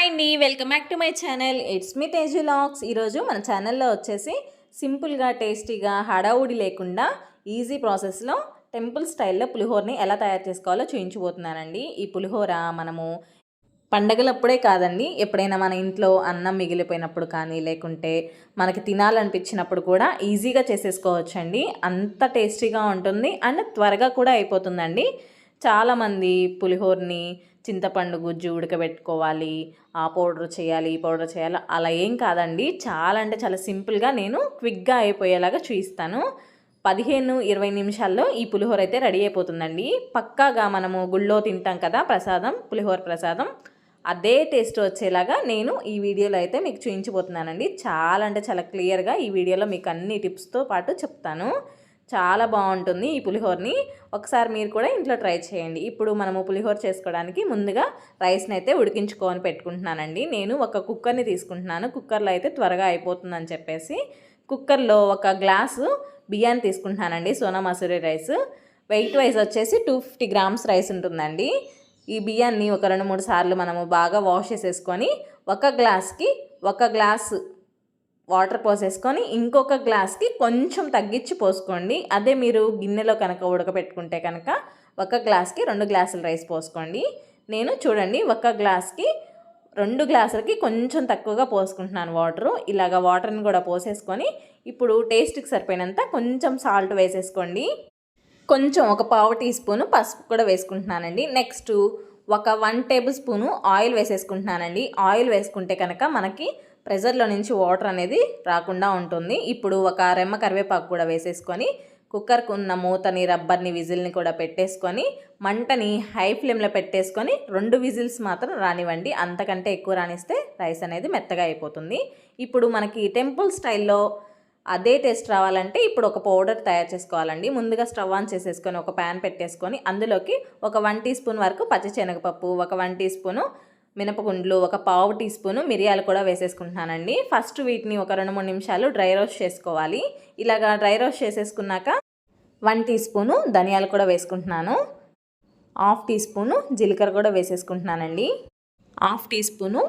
Hi అండి welcome back to my channel. It's me Teju Laks ఈరోజు మన ఛానల్లో వచ్చేసి సింపుల్గా టేస్టీగా హడావుడి లేకుండా ఈజీ ప్రాసెస్లో టెంపుల్ స్టైల్లో పులిహోరని ఎలా తయారు చేసుకోవాలో చూపించబోతున్నానండి ఈ పులిహోర మనము పండగలప్పుడే కాదండి ఎప్పుడైనా మన ఇంట్లో అన్నం మిగిలిపోయినప్పుడు కానీ లేకుంటే మనకి తినాలనిపించినప్పుడు కూడా ఈజీగా చేసేసుకోవచ్చండి. అంత టేస్టీగా ఉంటుంది అండ్ త్వరగా కూడా అయిపోతుందండి. చాలామంది పులిహోరని చింతపండు గుజ్జు ఉడకబెట్టుకోవాలి ఆ పౌడర్ చేయాలి ఈ పౌడర్ చేయాలి అలా ఏం కాదండి. చాలా అంటే చాలా సింపుల్గా నేను క్విక్గా అయిపోయేలాగా చూపిస్తాను పదిహేను ఇరవై నిమిషాల్లో ఈ పులిహోర అయితే రెడీ అయిపోతుందండి. పక్కాగా మనము గుళ్ళో తింటాం కదా ప్రసాదం పులిహోర ప్రసాదం. అదే టేస్ట్ వచ్చేలాగా నేను ఈ వీడియోలో అయితే మీకు చూపించబోతున్నానండి చాలా అంటే చాలా క్లియర్గా ఈ వీడియోలో మీకు అన్ని టిప్స్తో పాటు చెప్తాను. చాలా బాగుంటుంది ఈ పులిహోరని. ఒకసారి మీరు కూడా ఇంట్లో ట్రై చేయండి. ఇప్పుడు మనము పులిహోర చేసుకోవడానికి ముందుగా రైస్ని అయితే ఉడికించుకొని పెట్టుకుంటున్నానండి. నేను ఒక కుక్కర్ని తీసుకుంటున్నాను. కుక్కర్లో అయితే త్వరగా అయిపోతుందని చెప్పేసి కుక్కర్లో ఒక గ్లాసు బియ్యాన్ని తీసుకుంటున్నానండి. Sona Masuri rice. Weight wise వచ్చేసి టూ ఫిఫ్టీ గ్రామ్స్ రైస్ ఉంటుందండి. ఈ బియ్యాన్ని ఒక రెండు మూడు సార్లు మనము బాగా వాష్ చేసేసుకొని ఒక గ్లాస్కి ఒక గ్లాసు వాటర్ పోసేసుకొని ఇంకొక గ్లాస్కి కొంచెం తగ్గించి పోసుకోండి. అదే మీరు గిన్నెలో కనుక ఉడకబెట్టుకుంటే కనుక ఒక గ్లాస్కి రెండు గ్లాసులు రైస్ పోసుకోండి. నేను చూడండి ఒక గ్లాస్కి రెండు గ్లాసులకి కొంచెం తక్కువగా పోసుకుంటున్నాను వాటరు. ఇలాగ వాటర్ని కూడా పోసేసుకొని ఇప్పుడు టేస్ట్కి సరిపోయినంత కొంచెం సాల్ట్ వేసేసుకోండి. కొంచెం ఒక పావు టీ స్పూను పసుపు కూడా వేసుకుంటున్నానండి. నెక్స్ట్ ఒక వన్ టేబుల్ స్పూను ఆయిల్ వేసేసుకుంటున్నానండి. ఆయిల్ వేసుకుంటే కనుక మనకి ప్రెజర్లో నుంచి వాటర్ అనేది రాకుండా ఉంటుంది. ఇప్పుడు ఒక రెమ్మ కరివేపాకు కూడా వేసేసుకొని కుక్కర్కు ఉన్న మూతని రబ్బర్ని విజిల్ని కూడా పెట్టేసుకొని మంటని హై ఫ్లేమ్లో పెట్టేసుకొని రెండు విజిల్స్ మాత్రం రానివ్వండి. అంతకంటే ఎక్కువ రానిస్తే రైస్ అనేది మెత్తగా అయిపోతుంది. ఇప్పుడు మనకి టెంపుల్ స్టైల్లో అదే టేస్ట్ రావాలంటే ఇప్పుడు ఒక పౌడర్ తయారు చేసుకోవాలండి. ముందుగా స్టవ్ ఆన్ చేసేసుకొని ఒక ప్యాన్ పెట్టేసుకొని అందులోకి ఒక వన్ టీ స్పూన్ వరకు పచ్చిశనగపప్పు ఒక వన్ టీ స్పూను మినపగుండ్లు ఒక పావు టీ స్పూను మిరియాలు కూడా వేసేసుకుంటున్నానండి. ఫస్ట్ వీటిని ఒక రెండు మూడు నిమిషాలు డ్రై రోస్ట్ చేసుకోవాలి. ఇలాగా డ్రై రోస్ట్ చేసేసుకున్నాక వన్ టీ స్పూను ధనియాలు కూడా వేసుకుంటున్నాను. హాఫ్ టీ స్పూను జీలకర్ర కూడా వేసేసుకుంటున్నానండి. హాఫ్ టీ స్పూను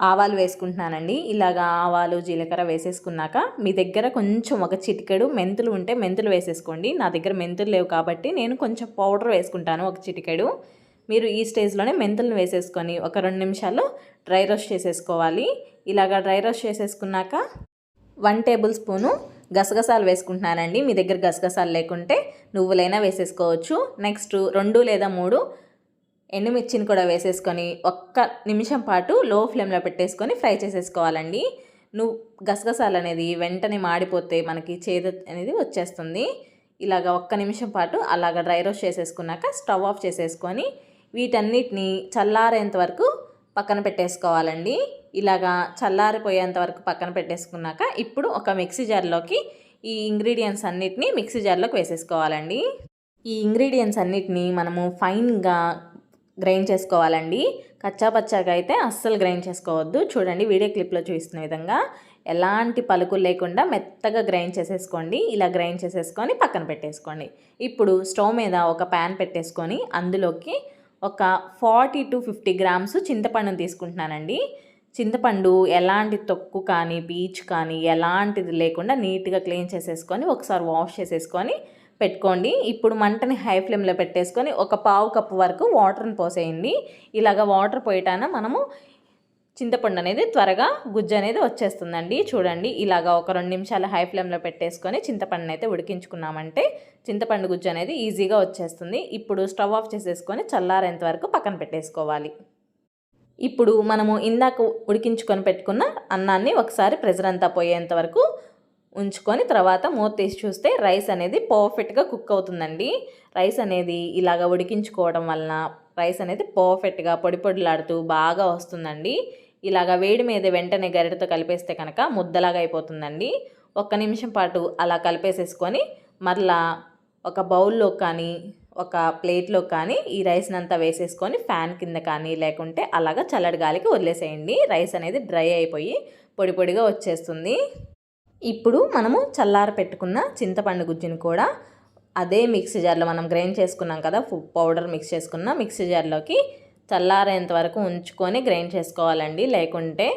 ఆవాలు వేసుకుంటున్నానండి. ఇలాగా ఆవాలు జీలకర్ర వేసేసుకున్నాక మీ దగ్గర కొంచెం ఒక చిటికెడు మెంతులు ఉంటే మెంతులు వేసేసుకోండి. నా దగ్గర మెంతులు లేవు కాబట్టి నేను కొంచెం పౌడర్ వేసుకుంటాను ఒక చిటికెడు. మీరు ఈ స్టేజ్లోనే మెంతులను వేసేసుకొని ఒక రెండు నిమిషాలు డ్రై రోస్ట్ చేసేసుకోవాలి. ఇలాగా డ్రై రోస్ట్ చేసేసుకున్నాక వన్ టేబుల్ స్పూను గసగసాలు వేసుకుంటున్నానండి. మీ దగ్గర గసగసాలు లేకుంటే నువ్వులైనా వేసేసుకోవచ్చు. నెక్స్ట్ రెండు లేదా మూడు ఎండుమిర్చిని కూడా వేసేసుకొని ఒక్క నిమిషం పాటు లో ఫ్లేమ్లో పెట్టేసుకొని ఫ్రై చేసేసుకోవాలండి. నువ్వు గసగసాలు అనేది వెంటనే మాడిపోతే మనకి చేదు అనేది వచ్చేస్తుంది. ఇలాగ ఒక్క నిమిషం పాటు అలాగ డ్రై రోస్ట్ చేసేసుకున్నాక స్టవ్ ఆఫ్ చేసేసుకొని వీటన్నిటిని చల్లారేంత వరకు పక్కన పెట్టేసుకోవాలండి. ఇలాగా చల్లారిపోయేంత వరకు పక్కన పెట్టేసుకున్నాక ఇప్పుడు ఒక మిక్సీ జార్లోకి ఈ ఇంగ్రీడియంట్స్ అన్నిటిని మిక్సీ జార్లోకి వేసేసుకోవాలండి. ఈ ఇంగ్రీడియంట్స్ అన్నిటిని మనము ఫైన్గా గ్రైండ్ చేసుకోవాలండి. కచ్చా పచ్చాగా అయితే అస్సలు గ్రైండ్ చేసుకోవద్దు. చూడండి వీడియో క్లిప్లో చూపిస్తున్న విధంగా ఎలాంటి పలుకులు లేకుండా మెత్తగా గ్రైండ్ చేసేసుకోండి. ఇలా గ్రైండ్ చేసేసుకొని పక్కన పెట్టేసుకోండి. ఇప్పుడు స్టవ్ మీద ఒక ప్యాన్ పెట్టేసుకొని అందులోకి ఒక ఫార్టీ టు ఫిఫ్టీ గ్రామ్స్ చింతపండుని తీసుకుంటున్నానండి. చింతపండు ఎలాంటి తొక్కు కానీ పీచ్ కానీ ఎలాంటిది లేకుండా నీట్గా క్లీన్ చేసేసుకొని ఒకసారి వాష్ చేసేసుకొని పెట్టుకోండి. ఇప్పుడు మంటని హై ఫ్లేమ్లో పెట్టేసుకొని ఒక పావు కప్పు వరకు వాటర్ని పోసేయండి. ఇలాగ వాటర్ పోయటాన మనము చింతపండు అనేది త్వరగా గుజ్జు అనేది వచ్చేస్తుందండి. చూడండి ఇలాగ ఒక రెండు నిమిషాలు హై ఫ్లేమ్లో పెట్టేసుకొని చింతపండుని అయితే ఉడికించుకున్నామంటే చింతపండు గుజ్జు అనేది ఈజీగా వచ్చేస్తుంది. ఇప్పుడు స్టవ్ ఆఫ్ చేసేసుకొని చల్లారేంత వరకు పక్కన పెట్టేసుకోవాలి. ఇప్పుడు మనము ఇందాక ఉడికించుకొని పెట్టుకున్న అన్నాన్ని ఒకసారి ప్రెజర్ అంతా పోయేంత వరకు ఉంచుకొని తర్వాత మూత తీసి చూస్తే రైస్ అనేది పర్ఫెక్ట్గా కుక్ అవుతుందండి. రైస్ అనేది ఇలాగ ఉడికించుకోవడం వలన రైస్ అనేది పర్ఫెక్ట్గా పొడి పొడిలాడుతూ బాగా వస్తుందండి. ఇలాగ వేడి మీద వెంటనే గరిటతో కలిపేస్తే కనుక ముద్దలాగా అయిపోతుందండి. ఒక్క నిమిషం పాటు అలా కలిపేసేసుకొని మరలా ఒక బౌల్లో కానీ ఒక ప్లేట్లో కానీ ఈ రైస్ని అంతా వేసేసుకొని ఫ్యాన్ కింద కానీ లేకుంటే అలాగా చల్లడి గాలికి వదిలేసేయండి. రైస్ అనేది డ్రై అయిపోయి పొడి పొడిగా వచ్చేస్తుంది. ఇప్పుడు మనము చల్లార పెట్టుకున్న చింతపండు గుజ్జుని కూడా అదే మిక్సీ జార్లో మనం గ్రైండ్ చేసుకున్నాం కదా పౌడర్ మిక్స్ చేసుకున్న మిక్సీ జార్లోకి చల్లారేంత వరకు ఉంచుకొని గ్రైండ్ చేసుకోవాలండి. లేకుంటే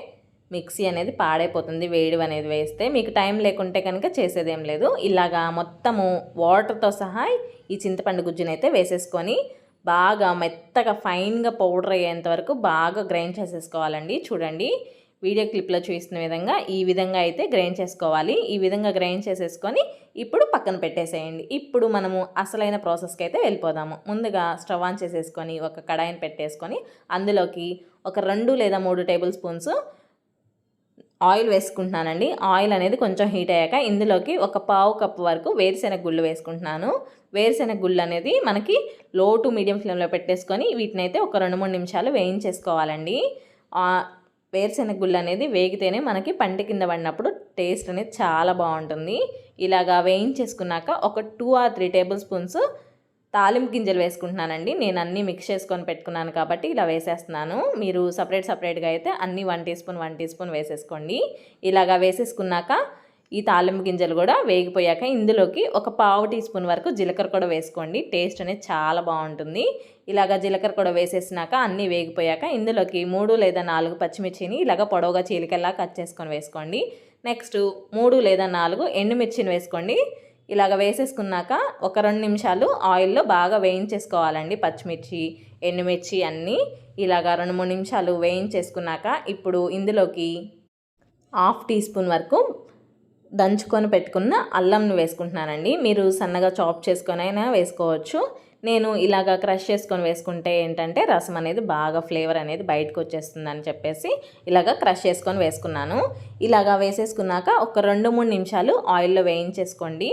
మిక్సీ అనేది పాడైపోతుంది. వేడి అనేది వేస్తే మీకు టైం లేకుంటే కనుక చేసేదేం లేదు. ఇలాగా మొత్తము వాటర్తో సహా ఈ చింతపండు గుజ్జునైతే వేసేసుకొని బాగా మెత్తగా ఫైన్గా పౌడర్ అయ్యేంత వరకు బాగా గ్రైండ్ చేసేసుకోవాలండి. చూడండి. వీడియో క్లిప్లో చూసిన విధంగా ఈ విధంగా అయితే గ్రైండ్ చేసుకోవాలి. ఈ విధంగా గ్రైండ్ చేసేసుకొని ఇప్పుడు పక్కన పెట్టేసేయండి. ఇప్పుడు మనము అసలైన ప్రాసెస్కి అయితే వెళ్ళిపోదాము. ముందుగా స్టవ్ ఆన్ చేసేసుకొని ఒక కడాయిని పెట్టేసుకొని అందులోకి ఒక రెండు లేదా మూడు టేబుల్ స్పూన్స్ ఆయిల్ వేసుకుంటున్నానండి. ఆయిల్ అనేది కొంచెం హీట్ అయ్యాక ఇందులోకి ఒక పావు కప్పు వరకు వేరుశెనగ గుళ్ళు వేసుకుంటున్నాను. వేరుశెనగ గుళ్ళు అనేది మనకి లో టు మీడియం ఫ్లేమ్లో పెట్టేసుకొని వీటిని అయితే ఒక రెండు మూడు నిమిషాలు వేయించేసుకోవాలండి. వేరుశెనగ గుళ్ళు అనేది వేగితేనే మనకి పంట కింద పడినప్పుడు టేస్ట్ అనేది చాలా బాగుంటుంది. ఇలాగా వేయించేసుకున్నాక ఒక two or three tablespoons తాలింపు గింజలు వేసుకుంటున్నానండి. నేను అన్నీ మిక్స్ చేసుకొని పెట్టుకున్నాను కాబట్టి ఇలా వేసేస్తున్నాను. మీరు సపరేట్ సపరేట్గా అయితే అన్నీ one teaspoon one teaspoon వేసేసుకోండి. ఇలాగా వేసేసుకున్నాక ఈ తాలింపు గింజలు కూడా వేగిపోయాక ఇందులోకి ఒక పావు టీ స్పూన్ వరకు జీలకర్ర కూడా వేసుకోండి. టేస్ట్ అనేది చాలా బాగుంటుంది. ఇలాగ జీలకర్ర కూడా వేసేసినాక అన్నీ వేగిపోయాక ఇందులోకి మూడు లేదా నాలుగు పచ్చిమిర్చిని ఇలాగ పొడవుగా చీలికల్లా కట్ చేసుకొని వేసుకోండి. నెక్స్ట్ మూడు లేదా నాలుగు ఎండుమిర్చిని వేసుకోండి. ఇలాగ వేసేసుకున్నాక ఒక రెండు నిమిషాలు ఆయిల్లో బాగా వేయించేసుకోవాలండి పచ్చిమిర్చి ఎండుమిర్చి అన్నీ. ఇలాగ రెండు మూడు నిమిషాలు వేయించేసుకున్నాక ఇప్పుడు ఇందులోకి హాఫ్ టీ స్పూన్ వరకు దంచుకొని పెట్టుకున్న అల్లంను వేసుకుంటున్నానండి. మీరు సన్నగా చాప్ చేసుకొని అయినా వేసుకోవచ్చు. నేను ఇలాగ క్రష్ చేసుకొని వేసుకుంటే ఏంటంటే రసం అనేది బాగా ఫ్లేవర్ అనేది బయటకు వచ్చేస్తుందని చెప్పేసి ఇలాగ క్రష్ చేసుకొని వేసుకున్నాను. ఇలాగా వేసేసుకున్నాక ఒక రెండు మూడు నిమిషాలు ఆయిల్లో వేయించేసుకోండి.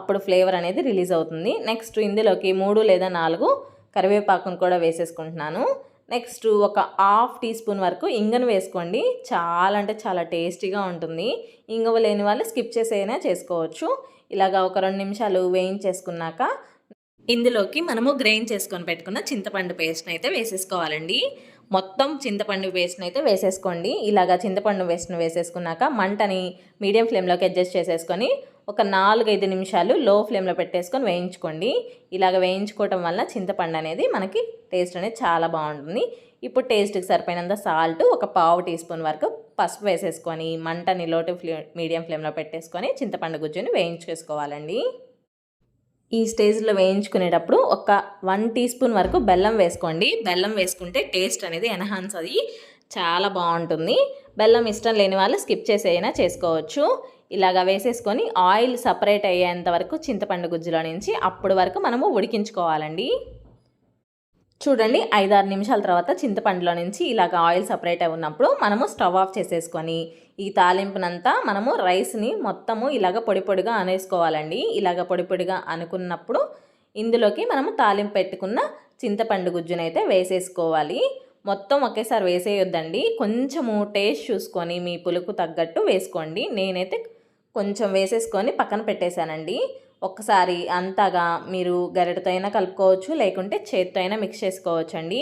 అప్పుడు ఫ్లేవర్ అనేది రిలీజ్ అవుతుంది. నెక్స్ట్ ఇందులోకి మూడు లేదా నాలుగు కరివేపాకును కూడా వేసేసుకుంటున్నాను. నెక్స్ట్ ఒక హాఫ్ టీ స్పూన్ వరకు ఇంగను వేసుకోండి. చాలా అంటే చాలా టేస్టీగా ఉంటుంది. ఇంగవ లేని వాళ్ళు స్కిప్ చేసైనా చేసుకోవచ్చు. ఇలాగా ఒక రెండు నిమిషాలు వేయించేసుకున్నాక ఇందులోకి మనము గ్రైండ్ చేసుకొని పెట్టుకున్న చింతపండు పేస్ట్ని అయితే వేసేసుకోవాలండి. మొత్తం చింతపండు పేస్ట్ని అయితే వేసేసుకోండి. ఇలాగా చింతపండు పేస్ట్ని వేసేసుకున్నాక మంటని మీడియం ఫ్లేమ్లోకి అడ్జస్ట్ చేసేసుకొని ఒక నాలుగైదు నిమిషాలు లో ఫ్లేమ్లో పెట్టేసుకొని వేయించుకోండి. ఇలాగ వేయించుకోవటం వల్ల చింతపండు అనేది మనకి టేస్ట్ అనేది చాలా బాగుంటుంది. ఇప్పుడు టేస్ట్కి సరిపోయినంత సాల్ట్ ఒక పావు టీ స్పూన్ వరకు పసుపు వేసేసుకొని మంటని లోటు ఫ్లే మీడియం ఫ్లేమ్లో పెట్టేసుకొని చింతపండు గుజ్జుని వేయించేసుకోవాలండి. ఈ స్టేజ్లో వేయించుకునేటప్పుడు ఒక వన్ టీ స్పూన్ వరకు బెల్లం వేసుకోండి. బెల్లం వేసుకుంటే టేస్ట్ అనేది ఎన్హాన్స్ అది. చాలా బాగుంటుంది. బెల్లం ఇష్టం లేని వాళ్ళు స్కిప్ చేసేయినా చేసుకోవచ్చు. ఇలాగా వేసేసుకొని ఆయిల్ సపరేట్ అయ్యేంత వరకు చింతపండు గుజ్జులో నుంచి అప్పటి వరకు మనము ఉడికించుకోవాలండి. చూడండి ఐదారు నిమిషాల తర్వాత చింతపండులో నుంచి ఇలాగ ఆయిల్ సపరేట్ అయి ఉన్నప్పుడు మనము స్టవ్ ఆఫ్ చేసేసుకొని ఈ తాలింపునంతా మనము రైస్ని మొత్తము ఇలాగ పొడి పొడిగా అనేసుకోవాలండి. ఇలాగ పొడి పొడిగా అనుకున్నప్పుడు ఇందులోకి మనము తాలింపు పెట్టుకున్న చింతపండు గుజ్జునైతే వేసేసుకోవాలి. మొత్తం ఒకేసారి వేసేయొద్దండి. కొంచెము టేస్ట్ చూసుకొని మీ పులుకు తగ్గట్టు వేసుకోండి. నేనైతే కొంచెం వేసేసుకొని పక్కన పెట్టేశానండి. ఒక్కసారి అంతగా మీరు గరిటతో అయినా కలుపుకోవచ్చు లేకుంటే చేత్తో అయినా మిక్స్ చేసుకోవచ్చు అండి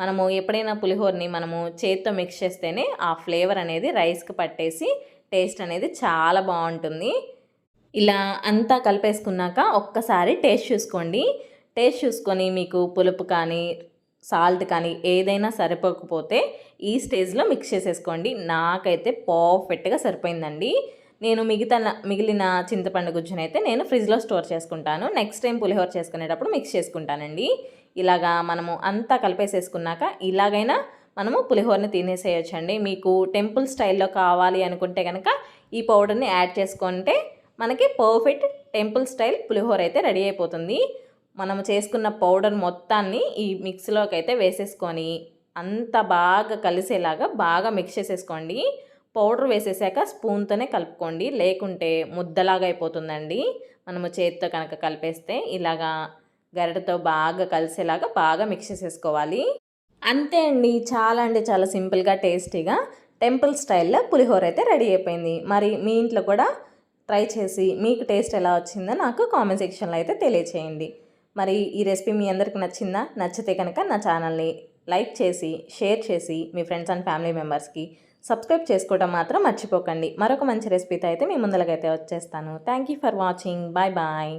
మనము ఎప్పుడైనా పులిహోరని మనము చేత్తో మిక్స్ చేస్తేనే ఆ ఫ్లేవర్ అనేది రైస్కి పట్టేసి టేస్ట్ అనేది చాలా బాగుంటుంది. ఇలా అంతా కలిపేసుకున్నాక ఒక్కసారి టేస్ట్ చూసుకోండి. టేస్ట్ చూసుకొని మీకు పులుపు కానీ సాల్ట్ కానీ ఏదైనా సరిపోకపోతే ఈ స్టేజ్లో మిక్స్ చేసేసుకోండి. నాకైతే పర్ఫెక్ట్గా సరిపోయిందండి. నేను మిగతా మిగిలిన చింతపండు గుజ్జునైతే నేను ఫ్రిడ్జ్లో స్టోర్ చేసుకుంటాను. నెక్స్ట్ టైం పులిహోర చేసుకునేటప్పుడు మిక్స్ చేసుకుంటానండి. ఇలాగా మనము అంతా కలిపేసేసుకున్నాక ఇలాగైనా మనము పులిహోరని తినేసేయచ్చండి. మీకు టెంపుల్ స్టైల్లో కావాలి అనుకుంటే కనుక ఈ పౌడర్ని యాడ్ చేసుకుంటే మనకి పర్ఫెక్ట్ టెంపుల్ స్టైల్ పులిహోర అయితే రెడీ అయిపోతుంది. మనము చేసుకున్న పౌడర్ మొత్తాన్ని ఈ మిక్స్లోకి అయితే వేసేసుకొని అంత బాగా కలిసేలాగా బాగా మిక్స్ చేసేసుకోండి. పౌడర్ వేసేసాక స్పూన్తోనే కలుపుకోండి. లేకుంటే ముద్దలాగా అయిపోతుందండి. మనము చేతితో కనుక కలిపేస్తే ఇలాగా గరిటతో బాగా కలిసేలాగా బాగా మిక్స్ చేసేసుకోవాలి. అంతే అండి. చాలా అంటే చాలా సింపుల్గా టేస్టీగా టెంపుల్ స్టైల్లో పులిహోర అయితే రెడీ అయిపోయింది. మరి మీ ఇంట్లో కూడా ట్రై చేసి మీకు టేస్ట్ ఎలా వచ్చిందో నాకు కామెంట్ సెక్షన్లో అయితే తెలియచేయండి. మరి ఈ రెసిపీ మీ అందరికి నచ్చిందా? నచ్చితే కనుక నా ఛానల్ని లైక్ చేసి షేర్ చేసి మీ ఫ్రెండ్స్ అండ్ ఫ్యామిలీ మెంబర్స్కి సబ్స్క్రైబ్ చేసుకోవడం మాత్రం మర్చిపోకండి. మరొక మంచి రెసిపీతో అయితే మీ ముందలకైతే వచ్చేస్తాను. Thank you for watching bye bye